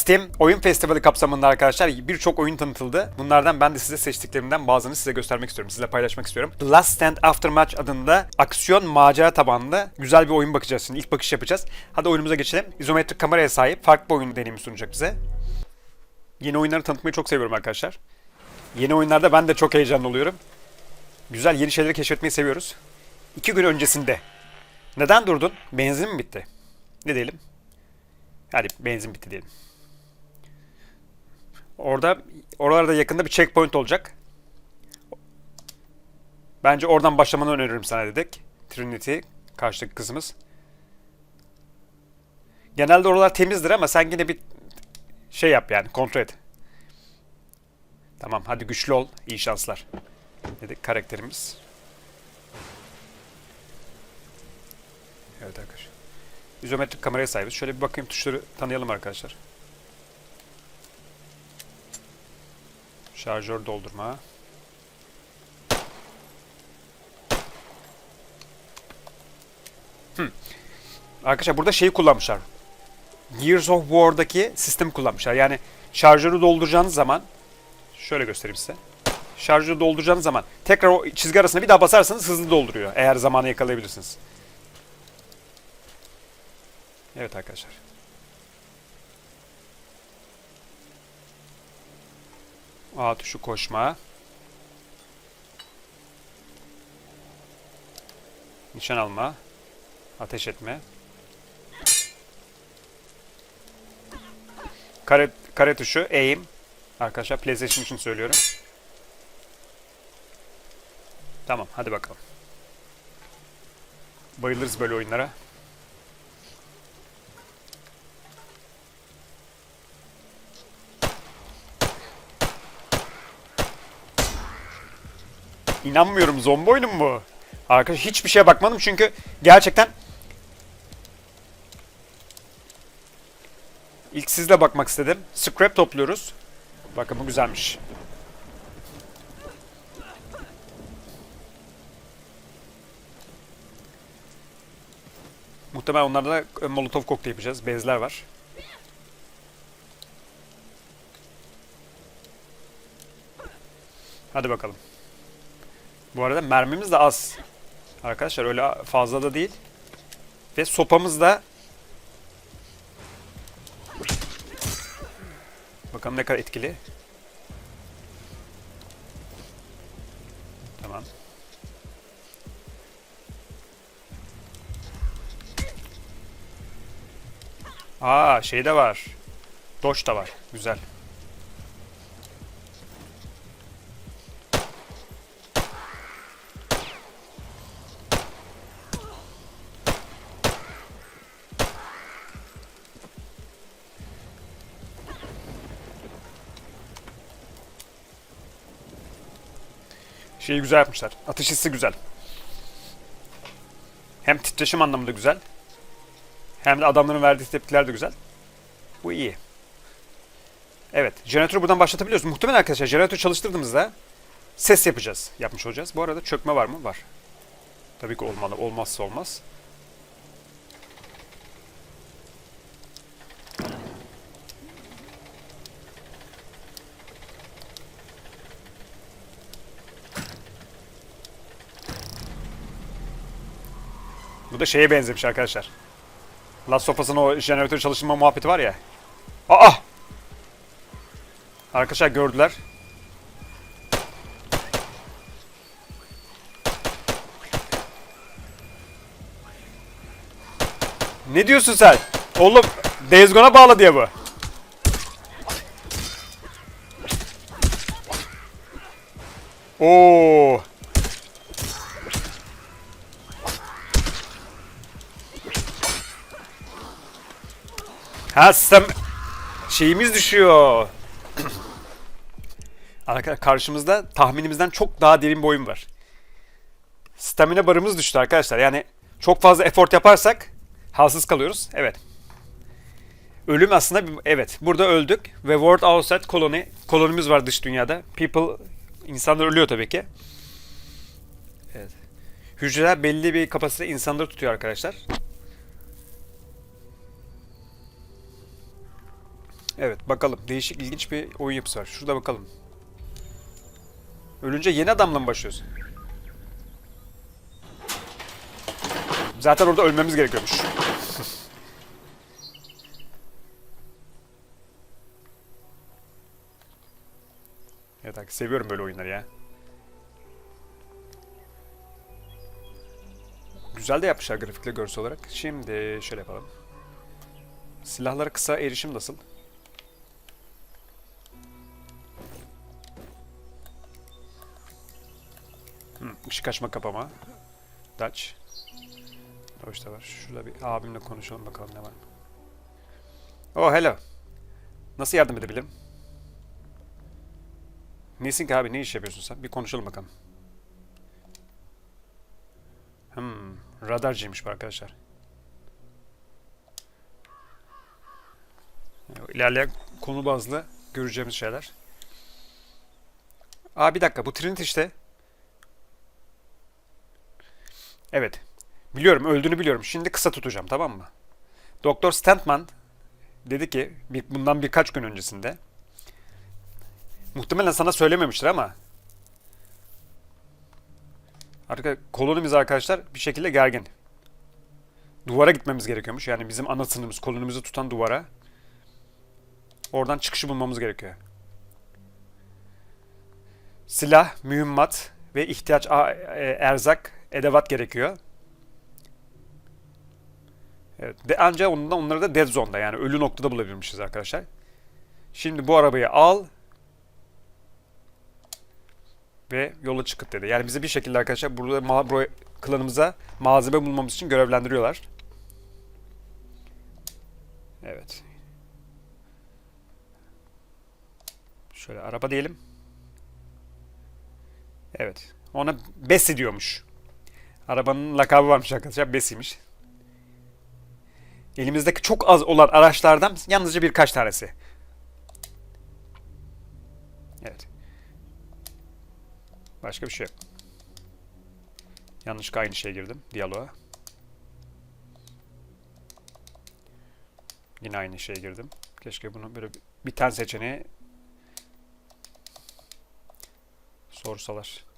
Steam Oyun Festivali kapsamında arkadaşlar birçok oyun tanıtıldı. Bunlardan ben de size seçtiklerimden bazılarını size göstermek istiyorum. Sizinle paylaşmak istiyorum. The Last Stand Aftermatch adında aksiyon macera tabanlı güzel bir oyun bakacağız şimdi. İlk bakış yapacağız. Hadi oyunumuza geçelim. İzometrik kameraya sahip farklı oyun deneyimi sunacak bize. Yeni oyunları tanıtmayı çok seviyorum arkadaşlar. Yeni oyunlarda ben de çok heyecanlı oluyorum. Güzel yeni şeyleri keşfetmeyi seviyoruz. İki gün öncesinde. Neden durdun? Benzin mi bitti? Ne diyelim? Hadi benzin bitti diyelim. Orada oralarda yakında bir checkpoint olacak. Bence oradan başlamanı öneririm sana dedik. Trinity karşıdaki kızımız. Genelde oralar temizdir ama sen yine bir şey yap yani kontrol et. Tamam hadi güçlü ol. İyi şanslar. Dedik karakterimiz. Evet arkadaşlar. İzometrik kameraya sahibiz. Şöyle bir bakayım tuşları tanıyalım arkadaşlar. Şarjör doldurma. Hmm. Arkadaşlar burada şeyi kullanmışlar. Gears of War'daki sistemi kullanmışlar. Yani şarjörü dolduracağınız zaman şöyle göstereyim size. Şarjörü dolduracağınız zaman tekrar o çizgi arasına bir daha basarsanız hızlı dolduruyor. Eğer zamanı yakalayabilirsiniz. Evet arkadaşlar. A tuşu koşma. Nişan alma. Ateş etme. Kare, kare tuşu aim. Arkadaşlar PlayStation için söylüyorum. Tamam hadi bakalım. Bayılırız böyle oyunlara. İnanmıyorum zombi oyunu mu bu? Arkadaş hiçbir şeye bakmadım çünkü gerçekten ilk sizle bakmak istedim. Scrap topluyoruz. Bakın bu güzelmiş. Muhtemelen onlarda da molotov kokteyl yapacağız. Bezler var. Hadi bakalım. Bu arada mermimiz de az. Arkadaşlar öyle fazla da değil. Ve sopamız da Bakalım ne kadar etkili. Tamam. Aa şey de var. Doş da var. Güzel. Şeyi güzel yapmışlar. Atış hissi güzel. Hem titreşim anlamında güzel. Hem de adamların verdiği tepkiler de güzel. Bu iyi. Evet. Jeneratörü buradan başlatabiliyoruz. Muhtemelen arkadaşlar jeneratör çalıştırdığımızda ses yapacağız. Yapmış olacağız. Bu arada çökme var mı? Var. Tabii ki olmalı. Olmazsa olmaz. Da şeye benzemiş arkadaşlar. Last sofasının o jeneratör çalıştırma muhabbeti var ya. Aa! Arkadaşlar gördüler. Ne diyorsun sen? Oğlum Days Gone'a bağlı diye bu. Oo. Ha sistem şeyimiz düşüyor. Arkadaşlar karşımızda tahminimizden çok daha derin bir oyun var. Stamina barımız düştü arkadaşlar. Yani çok fazla effort yaparsak halsız kalıyoruz. Evet. Ölüm aslında bir- evet. Burada öldük ve World Outside Colony kolonimiz var dış dünyada. People insanlar ölüyor tabii ki. Evet. Hücreler belli bir kapasite insanları tutuyor arkadaşlar. Evet bakalım. Değişik ilginç bir oyun yapısı var. Şurada bakalım. Ölünce yeni adamla mı başlıyoruz? Zaten orada ölmemiz gerekiyormuş. evet abi seviyorum böyle oyunları ya. Güzel de yapmışlar grafikle görsel olarak. Şimdi şöyle yapalım. Silahlara kısa erişim nasıl? Hmm, ışık açma kapama. Dutch. O işte var. Şurada bir abimle konuşalım bakalım ne var. Oh hello. Nasıl yardım edebilirim? Nesin ki abi ne iş yapıyorsun sen? Bir konuşalım bakalım. Hmm, radarcıymış bu arkadaşlar. İlerleyen konu bazlı göreceğimiz şeyler. Aa bir dakika bu Trinity işte. Evet. Biliyorum öldüğünü biliyorum. Şimdi kısa tutacağım tamam mı? Doktor Stantman dedi ki bundan birkaç gün öncesinde muhtemelen sana söylememiştir ama Arka kolonimiz arkadaşlar bir şekilde gergin. Duvara gitmemiz gerekiyormuş. Yani bizim ana sınırımız kolonimizi tutan duvara. Oradan çıkışı bulmamız gerekiyor. Silah, mühimmat ve ihtiyaç e, erzak, edevat gerekiyor. Evet. De, ancak ondan onları da dead zone'da yani ölü noktada bulabilmişiz arkadaşlar. Şimdi bu arabayı al ve yola çıkıp dedi. Yani bizi bir şekilde arkadaşlar burada ma- bro- klanımıza malzeme bulmamız için görevlendiriyorlar. Evet. Şöyle araba diyelim. Evet. Ona Bessie diyormuş. Arabanın lakabı varmış arkadaşlar. Bessie'miş. Elimizdeki çok az olan araçlardan yalnızca birkaç tanesi. Evet. Başka bir şey yok. Yanlışlıkla aynı şeye girdim. Diyaloğa. Yine aynı şeye girdim. Keşke bunu böyle bir tane seçeneği sorsalar.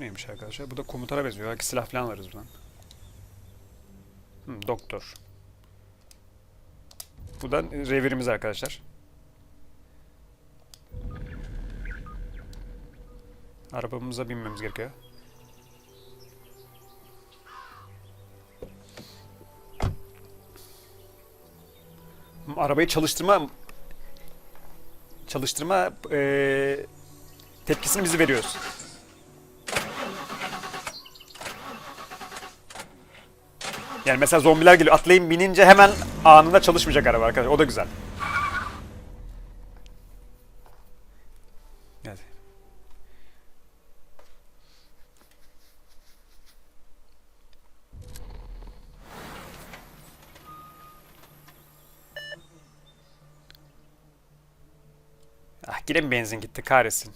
Neymiş arkadaşlar? Bu da komutana benziyor. Belki silah falan alırız buradan. Hmm, doktor. Bu da revirimiz arkadaşlar. Arabamıza binmemiz gerekiyor. Arabayı çalıştırma çalıştırma eee, tepkisini bizi veriyoruz. Yani mesela zombiler geliyor. Atlayın binince hemen anında çalışmayacak araba arkadaşlar. O da güzel. Evet. Ah yine benzin gitti kahretsin.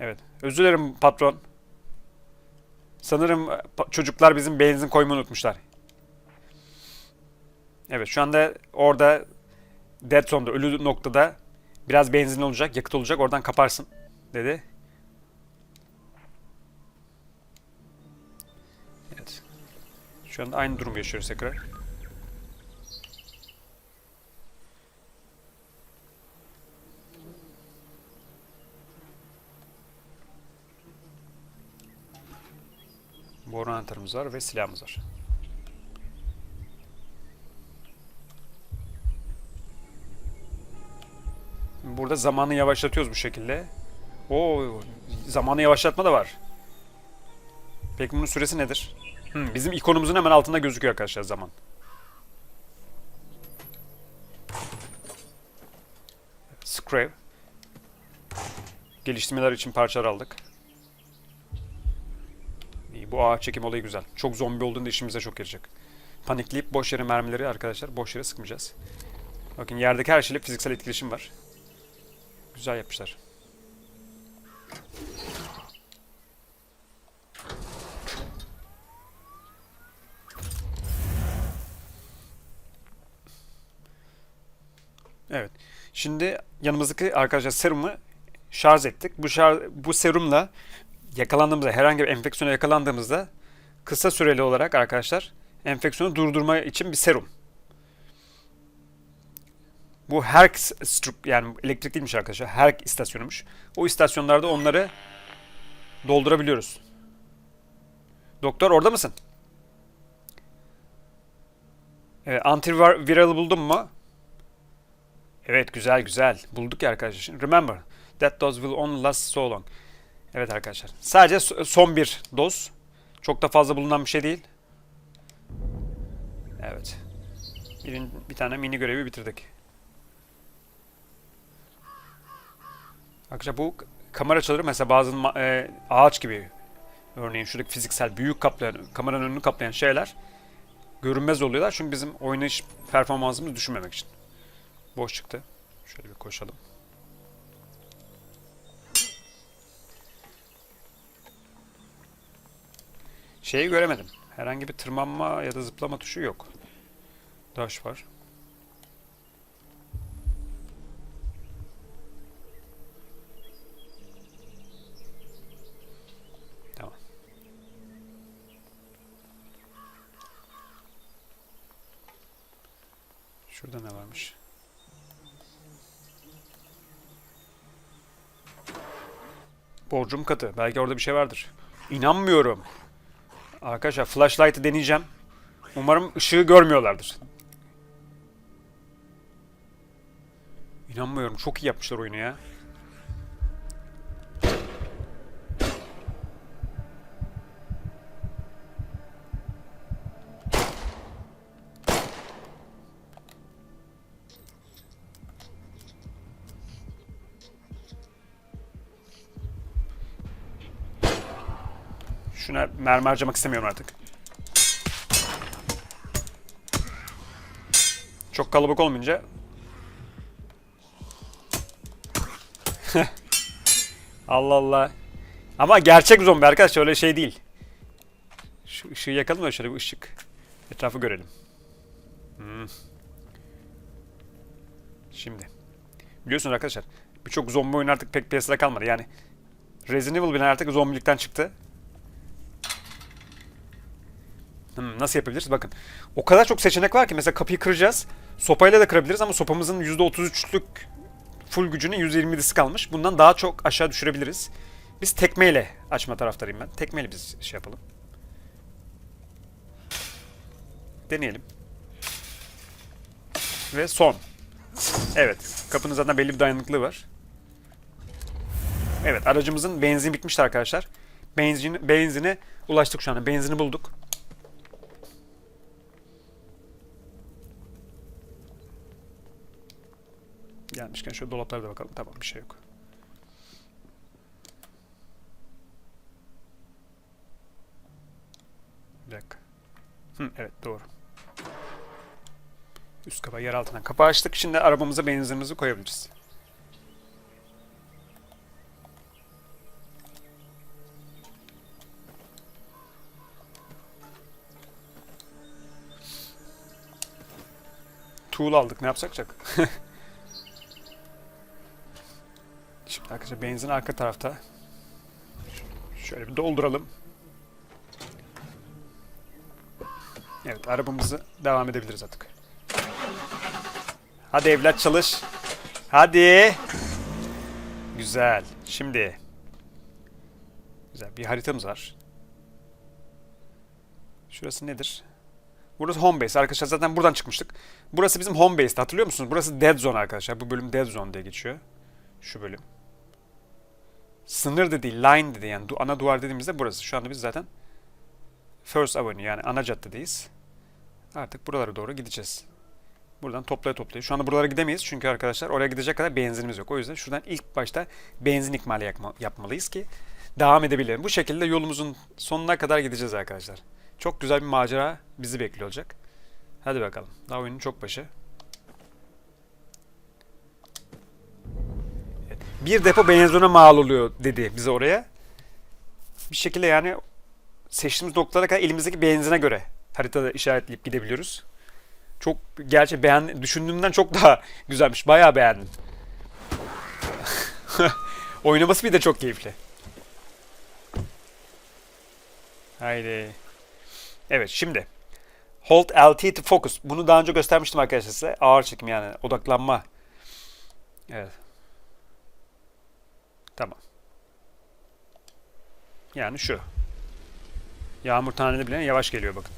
Evet. Özür dilerim patron. Sanırım e, çocuklar bizim benzin koymayı unutmuşlar. Evet şu anda orada Dead Zone'da ölü noktada biraz benzin olacak, yakıt olacak oradan kaparsın dedi. Evet. Şu anda aynı durumu yaşıyoruz tekrar. Boru anahtarımız var ve silahımız var. Burada zamanı yavaşlatıyoruz bu şekilde. Oo, zamanı yavaşlatma da var. Peki bunun süresi nedir? Hmm, bizim ikonumuzun hemen altında gözüküyor arkadaşlar zaman. Scrave. Geliştirmeler için parçalar aldık. Bu ağaç çekim olayı güzel. Çok zombi olduğunda işimize çok yarayacak. Panikleyip boş yere mermileri arkadaşlar boş yere sıkmayacağız. Bakın yerdeki her şeyle fiziksel etkileşim var. Güzel yapmışlar. Evet. Şimdi yanımızdaki arkadaşlar serumu şarj ettik. Bu şarj, bu serumla yakalandığımızda herhangi bir enfeksiyona yakalandığımızda kısa süreli olarak arkadaşlar enfeksiyonu durdurma için bir serum. Bu stru- yani elektrik değilmiş arkadaşlar. HERC istasyonumuş. O istasyonlarda onları doldurabiliyoruz. Doktor orada mısın? Evet, antiviral buldun mu? Evet güzel güzel. Bulduk ya arkadaşlar. Remember that dose will only last so long. Evet arkadaşlar. Sadece so- son bir doz. Çok da fazla bulunan bir şey değil. Evet. Bir, bir tane mini görevi bitirdik. Arkadaşlar bu kamera açıları mesela bazı e, ağaç gibi örneğin şuradaki fiziksel büyük kaplayan kameranın önünü kaplayan şeyler görünmez oluyorlar. Çünkü bizim oynayış performansımızı düşürmemek için. Boş çıktı. Şöyle bir koşalım. Şeyi göremedim. Herhangi bir tırmanma ya da zıplama tuşu yok. Dash var. Tamam. Şurada ne varmış? Borcum katı. Belki orada bir şey vardır. İnanmıyorum. Arkadaşlar flashlight'ı deneyeceğim. Umarım ışığı görmüyorlardır. İnanmıyorum. Çok iyi yapmışlar oyunu ya. Şuna mermi harcamak istemiyorum artık. Çok kalabalık olmayınca Allah Allah. Ama gerçek zombi arkadaşlar öyle şey değil. Şu ışığı yakalım da şöyle bir ışık. Etrafı görelim. Hmm. Şimdi. Biliyorsunuz arkadaşlar birçok zombi oyunu artık pek piyasada kalmadı. Yani Resident Evil bile artık zombilikten çıktı. Hmm, nasıl yapabiliriz? Bakın. O kadar çok seçenek var ki mesela kapıyı kıracağız. Sopayla da kırabiliriz ama sopamızın %33'lük full gücünün %27'si kalmış. Bundan daha çok aşağı düşürebiliriz. Biz tekmeyle açma taraftarıyım ben. Tekmeyle biz şey yapalım. Deneyelim. Ve son. Evet. Kapının zaten belli bir dayanıklılığı var. Evet. Aracımızın benzin bitmişti arkadaşlar. Benzin, benzine ulaştık şu anda. Benzini bulduk. Gelmişken şöyle dolaplara da bakalım. Tamam bir şey yok. Bir dakika. Hı, evet doğru. Üst kapağı yer altından kapağı açtık. Şimdi arabamıza benzinimizi koyabiliriz. Tool aldık. Ne yapsakacak? Şimdi arkadaşlar benzin arka tarafta. Şöyle bir dolduralım. Evet arabamızı devam edebiliriz artık. Hadi evlat çalış. Hadi. Güzel. Şimdi. Güzel bir haritamız var. Şurası nedir? Burası home base. Arkadaşlar zaten buradan çıkmıştık. Burası bizim home base'ti. Hatırlıyor musunuz? Burası dead zone arkadaşlar. Bu bölüm dead zone diye geçiyor. Şu bölüm. Sınır da değil, line dedi yani ana duvar dediğimizde burası. Şu anda biz zaten First Avenue yani ana caddedeyiz. Artık buralara doğru gideceğiz. Buradan toplaya toplaya. Şu anda buralara gidemeyiz çünkü arkadaşlar oraya gidecek kadar benzinimiz yok. O yüzden şuradan ilk başta benzin ikmali yapmalıyız ki devam edebilelim. Bu şekilde yolumuzun sonuna kadar gideceğiz arkadaşlar. Çok güzel bir macera bizi bekliyor olacak. Hadi bakalım. Daha oyunun çok başı. Bir depo benzine mal oluyor dedi bize oraya. Bir şekilde yani seçtiğimiz noktalara kadar elimizdeki benzine göre haritada işaretleyip gidebiliyoruz. Çok gerçi beğen düşündüğümden çok daha güzelmiş. Bayağı beğendim. Oynaması bir de çok keyifli. Haydi. Evet şimdi. Hold LT to focus. Bunu daha önce göstermiştim arkadaşlar size. Ağır çekim yani odaklanma. Evet. Tamam. Yani şu. Yağmur taneleri bile yavaş geliyor bakın.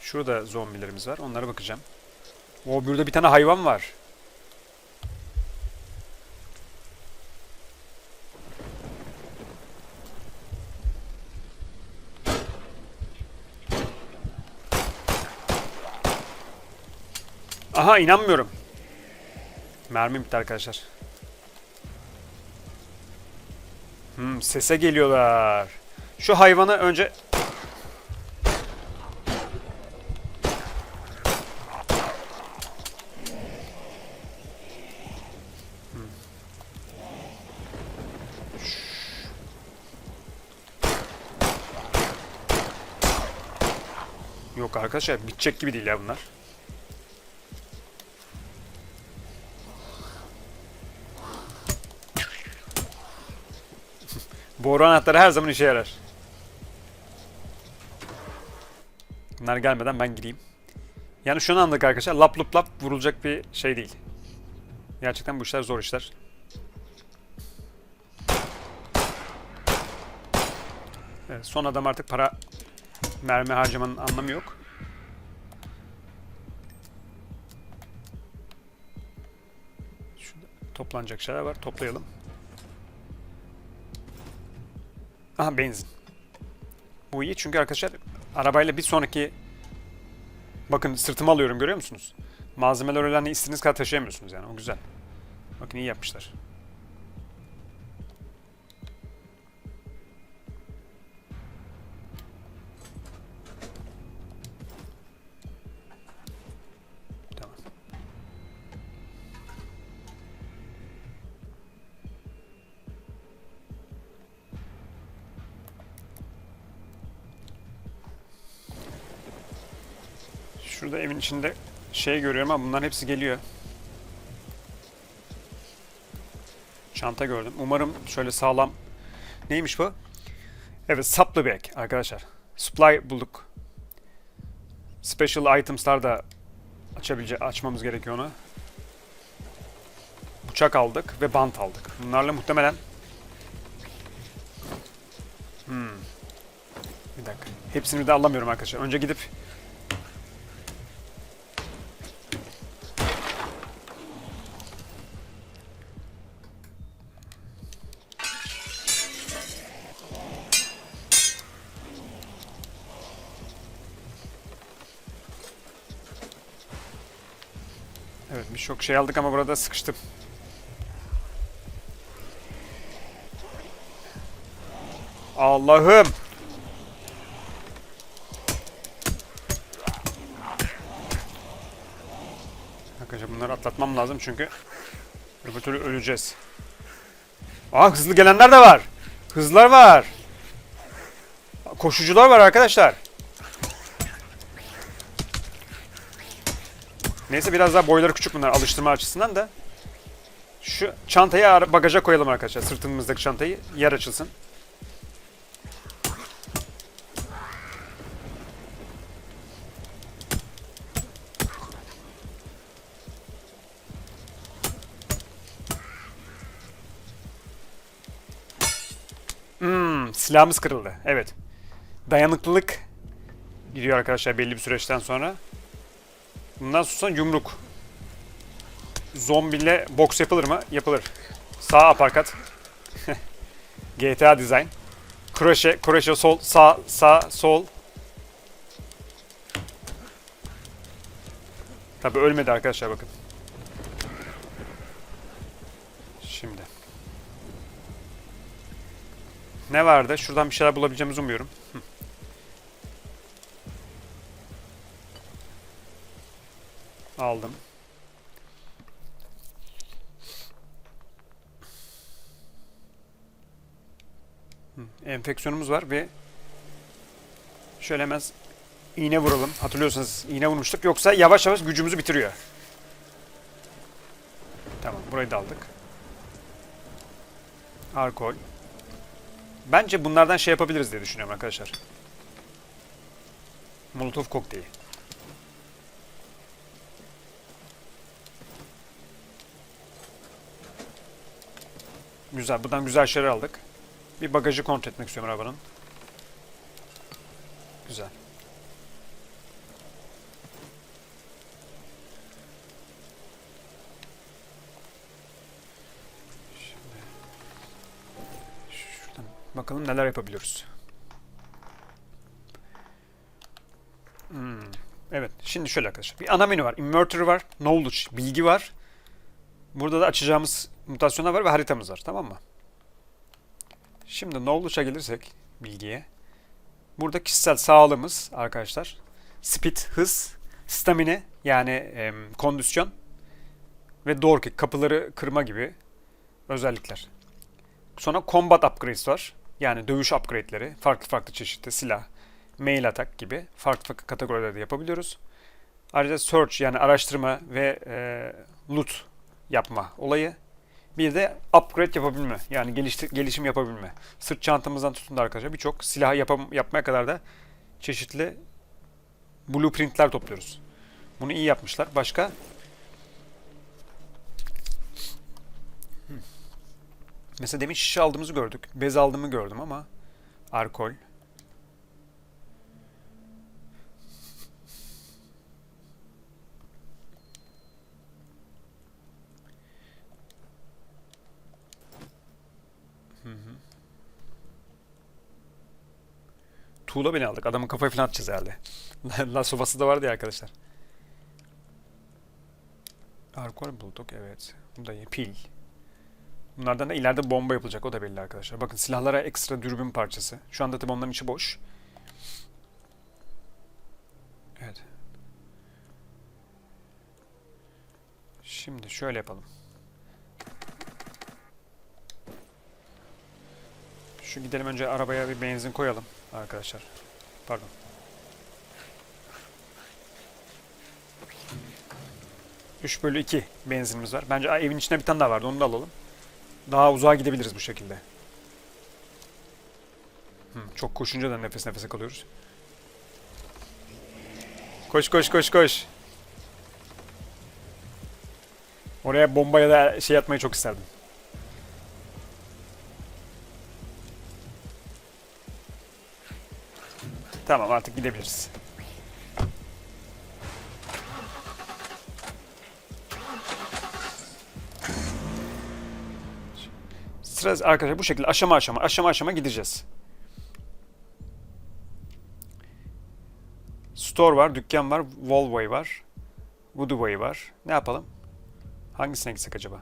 Şurada zombilerimiz var. Onlara bakacağım. O burada bir tane hayvan var. Aha inanmıyorum. Mermi bitti arkadaşlar. Hmm, sese geliyorlar. Şu hayvanı önce... Hmm. Yok arkadaşlar bitecek gibi değil ya bunlar. Boru anahtarı her zaman işe yarar. Bunlar gelmeden ben gideyim. Yani şunu anladık arkadaşlar. Lap lup lap vurulacak bir şey değil. Gerçekten bu işler zor işler. Evet, son adam artık para mermi harcamanın anlamı yok. Şurada toplanacak şeyler var. Toplayalım. Aha benzin. Bu iyi çünkü arkadaşlar arabayla bir sonraki bakın sırtıma alıyorum görüyor musunuz? Malzemeler öyle hani istediğiniz kadar taşıyamıyorsunuz yani o güzel. Bakın iyi yapmışlar. Şurada evin içinde şey görüyorum ama bunların hepsi geliyor. Çanta gördüm. Umarım şöyle sağlam. Neymiş bu? Evet, supply bag arkadaşlar. Supply bulduk. Special items'lar da açabilece açmamız gerekiyor onu. Bıçak aldık ve bant aldık. Bunlarla muhtemelen Hmm. Bir dakika. Hepsini de alamıyorum arkadaşlar. Önce gidip Evet birçok şey aldık ama burada sıkıştım. Allah'ım. Arkadaşlar bunları atlatmam lazım çünkü öbür türlü öleceğiz. Aa hızlı gelenler de var. Hızlar var. Koşucular var arkadaşlar. Neyse biraz daha boyları küçük bunlar alıştırma açısından da. Şu çantayı bagaja koyalım arkadaşlar. Sırtımızdaki çantayı yer açılsın. Hmm, silahımız kırıldı. Evet. Dayanıklılık gidiyor arkadaşlar belli bir süreçten sonra. Bundan sonra yumruk. Zombiyle boks yapılır mı? Yapılır. Sağ aparkat. GTA design. Kroşe, kroşe sol, sağ, sağ, sol. Tabi ölmedi arkadaşlar bakın. Şimdi. Ne vardı? Şuradan bir şeyler bulabileceğimizi umuyorum. Aldım. Enfeksiyonumuz var ve şöyle hemen iğne vuralım. Hatırlıyorsanız iğne vurmuştuk. Yoksa yavaş yavaş gücümüzü bitiriyor. Tamam burayı da aldık. Alkol. Bence bunlardan şey yapabiliriz diye düşünüyorum arkadaşlar. Molotov kokteyli. Güzel. Buradan güzel şeyler aldık. Bir bagajı kontrol etmek istiyorum arabanın. Güzel. Şuradan bakalım neler yapabiliyoruz. Hmm, Evet. Şimdi şöyle arkadaşlar. Bir ana menü var. Inverter var. Knowledge. Bilgi var. Burada da açacağımız mutasyonlar var ve haritamız var. Tamam mı? Şimdi knowledge'a gelirsek bilgiye. Burada kişisel sağlığımız arkadaşlar. Speed, hız, stamina yani em, kondisyon ve door kick, kapıları kırma gibi özellikler. Sonra combat upgrades var. Yani dövüş upgrade'leri, farklı farklı çeşitli silah, mail atak gibi farklı farklı kategorilerde yapabiliyoruz. Ayrıca search yani araştırma ve e, loot yapma olayı. Bir de upgrade yapabilme. Yani geliştir, gelişim yapabilme. Sırt çantamızdan tutun da arkadaşlar birçok silah yapam, yapmaya kadar da çeşitli blueprintler topluyoruz. Bunu iyi yapmışlar. Başka? Mesela demin şişe aldığımızı gördük. Bez aldığımı gördüm ama alkol. Tuğla beni aldık. Adamın kafayı falan atacağız herhalde. La sofası da vardı ya arkadaşlar. Alkol bulduk evet. Bu da iyi. Pil. Bunlardan da ileride bomba yapılacak. O da belli arkadaşlar. Bakın silahlara ekstra dürbün parçası. Şu anda tabii onların içi boş. Evet. Şimdi şöyle yapalım. Şu gidelim önce arabaya bir benzin koyalım arkadaşlar. Pardon. Üç bölü 2 benzinimiz var. Bence evin içinde bir tane daha vardı. Onu da alalım. Daha uzağa gidebiliriz bu şekilde. Hı, çok koşunca da nefes nefese kalıyoruz. Koş koş koş koş. Oraya bomba ya da şey atmayı çok isterdim. Tamam artık gidebiliriz. Sıra arkadaşlar bu şekilde aşama aşama aşama aşama gideceğiz. Store var, dükkan var, Volvo'y var, Woodway var. Ne yapalım? Hangisine gitsek acaba?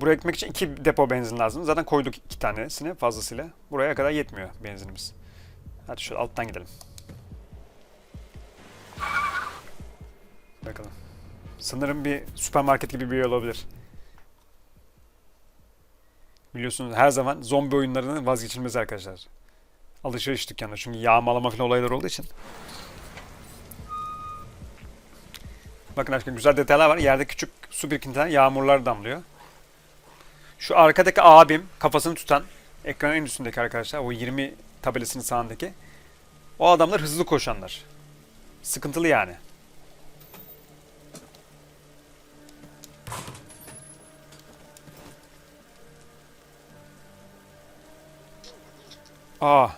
Buraya gitmek için iki depo benzin lazım. Zaten koyduk iki tanesini fazlasıyla. Buraya kadar yetmiyor benzinimiz. Hadi şöyle alttan gidelim. Bakalım. Sanırım bir süpermarket gibi bir yer olabilir. Biliyorsunuz her zaman zombi oyunlarının vazgeçilmezi arkadaşlar. Alışveriş dükkanları çünkü yağmalama falan olayları olduğu için. Bakın arkadaşlar güzel detaylar var. Yerde küçük su birikintiler, yağmurlar damlıyor. Şu arkadaki abim kafasını tutan ekranın en üstündeki arkadaşlar o 20 tabelasının sağındaki o adamlar hızlı koşanlar. Sıkıntılı yani. Aa.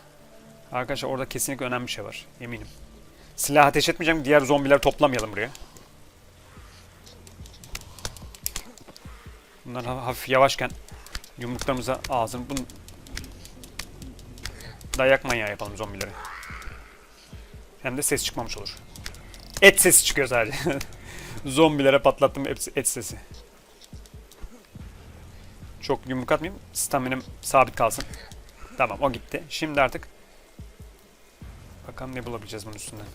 Arkadaşlar orada kesinlikle önemli bir şey var. Eminim. Silah ateş etmeyeceğim. Diğer zombileri toplamayalım buraya. Bunlar ha- hafif yavaşken yumruklarımıza ağzını bunu dayak manyağı yapalım zombileri. Hem de ses çıkmamış olur. Et sesi çıkıyor sadece. Zombilere patlattım hepsi et sesi. Çok yumruk atmayayım. Staminam sabit kalsın. Tamam o gitti. Şimdi artık bakalım ne bulabileceğiz bunun üstünden.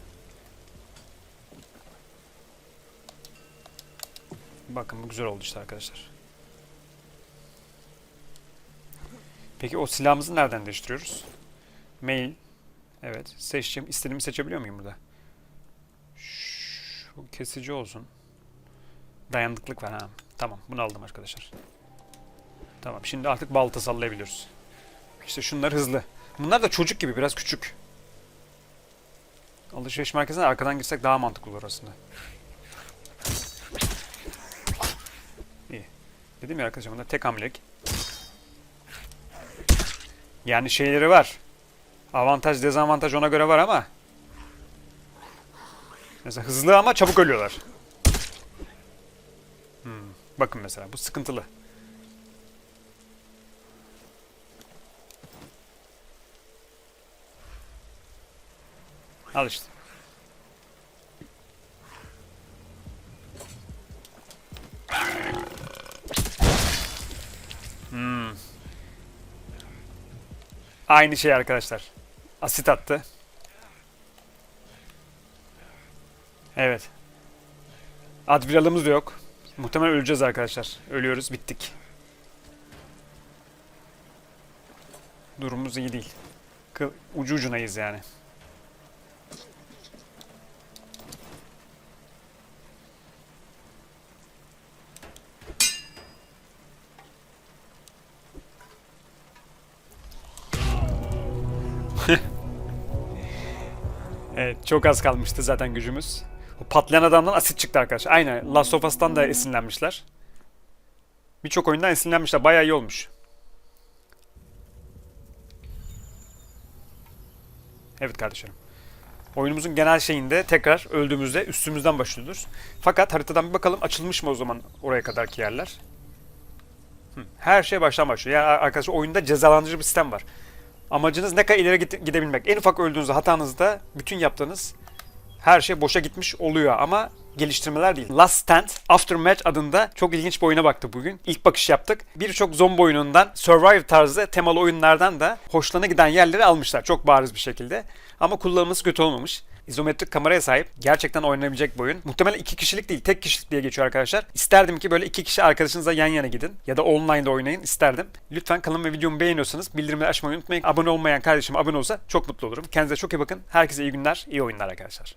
Bakın bu güzel oldu işte arkadaşlar. Peki o silahımızı nereden değiştiriyoruz? Mail. Evet. Seçeceğim. İstediğimi seçebiliyor muyum burada? Şu kesici olsun. Dayanıklık var ha. Tamam. Bunu aldım arkadaşlar. Tamam. Şimdi artık balta sallayabiliyoruz. İşte şunlar hızlı. Bunlar da çocuk gibi biraz küçük. Alışveriş merkezine arkadan girsek daha mantıklı olur aslında. İyi. Dedim ya arkadaşlar bunlar tek hamlelik. Yani şeyleri var. Avantaj dezavantaj ona göre var ama. Mesela hızlı ama çabuk ölüyorlar. Hmm, Bakın mesela bu sıkıntılı. Al işte. Hmm. Aynı şey arkadaşlar. Asit attı. Evet. Adviral'ımız da yok. Muhtemelen öleceğiz arkadaşlar. Ölüyoruz. Bittik. Durumumuz iyi değil. Ucu ucunayız yani. Evet çok az kalmıştı zaten gücümüz. O patlayan adamdan asit çıktı arkadaşlar. Aynen Last of Us'tan da esinlenmişler. Birçok oyundan esinlenmişler. Bayağı iyi olmuş. Evet kardeşlerim. Oyunumuzun genel şeyinde tekrar öldüğümüzde üstümüzden başlıyoruz. Fakat haritadan bir bakalım açılmış mı o zaman oraya kadarki yerler. Her şey baştan başlıyor. Yani arkadaşlar oyunda cezalandırıcı bir sistem var. Amacınız ne kadar ileri gide- gidebilmek. En ufak öldüğünüzde hatanızda bütün yaptığınız her şey boşa gitmiş oluyor ama geliştirmeler değil. Last Stand Aftermath adında çok ilginç bir oyuna baktık bugün. İlk bakış yaptık. Birçok zombi oyunundan, survive tarzı temalı oyunlardan da hoşlarına giden yerleri almışlar çok bariz bir şekilde. Ama kullanılması kötü olmamış. İzometrik kameraya sahip. Gerçekten oynanabilecek bir oyun. Muhtemelen iki kişilik değil, tek kişilik diye geçiyor arkadaşlar. İsterdim ki böyle iki kişi arkadaşınızla yan yana gidin. Ya da online'da oynayın isterdim. Lütfen kanalımı ve videomu beğeniyorsanız bildirimleri açmayı unutmayın. Abone olmayan kardeşim abone olsa çok mutlu olurum. Kendinize çok iyi bakın. Herkese iyi günler, iyi oyunlar arkadaşlar.